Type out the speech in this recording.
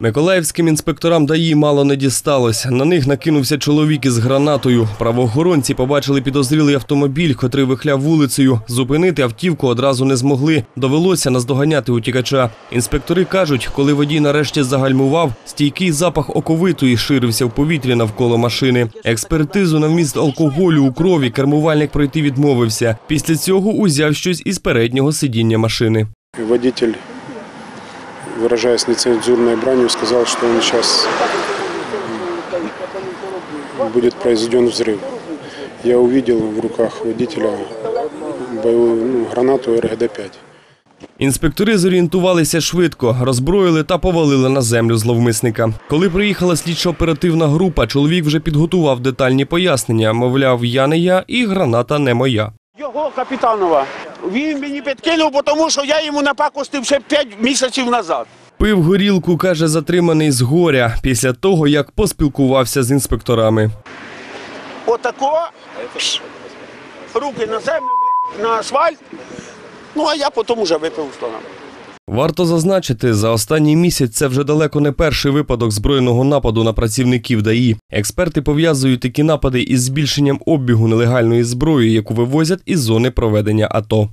Миколаївським інспекторам ДАІ мало не дісталось. На них накинувся чоловік із гранатою. Правоохоронці побачили підозрілий автомобіль, котрий вихляв вулицею. Зупинити автівку одразу не змогли. Довелося наздоганяти утікача. Інспектори кажуть, коли водій нарешті загальмував, стійкий запах оковитої ширився в повітрі навколо машини. Експертизу на вміст алкоголю у крові кермувальник пройти відмовився. Після цього узяв щось із переднього сидіння машини. Водитель, выражаясь нецензурной бранью, сказал, что он сейчас будет произведен взрыв. Я увидел в руках водителя боевую ну, гранату РГД-5. Інспектори зорієнтувалися швидко, роззброїли та повалили на землю зловмисника. Коли приїхала слідчо-оперативна група, чоловік вже підготував детальні пояснення. Мовляв, я не я і граната не моя. Його капітанова. Він мені підкинув, бо тому що я йому напакостив ще 5 місяців назад. Пив горілку, каже, затриманий з горя після того, як поспілкувався з інспекторами. Отако. пш, Руки на землю, на асфальт. Ну а я потім уже випив з грам. Варто зазначити, за останній місяць це вже далеко не перший випадок збройного нападу на працівників ДАІ. Експерти пов'язують такі напади із збільшенням обігу нелегальної зброї, яку вивозять із зони проведення АТО.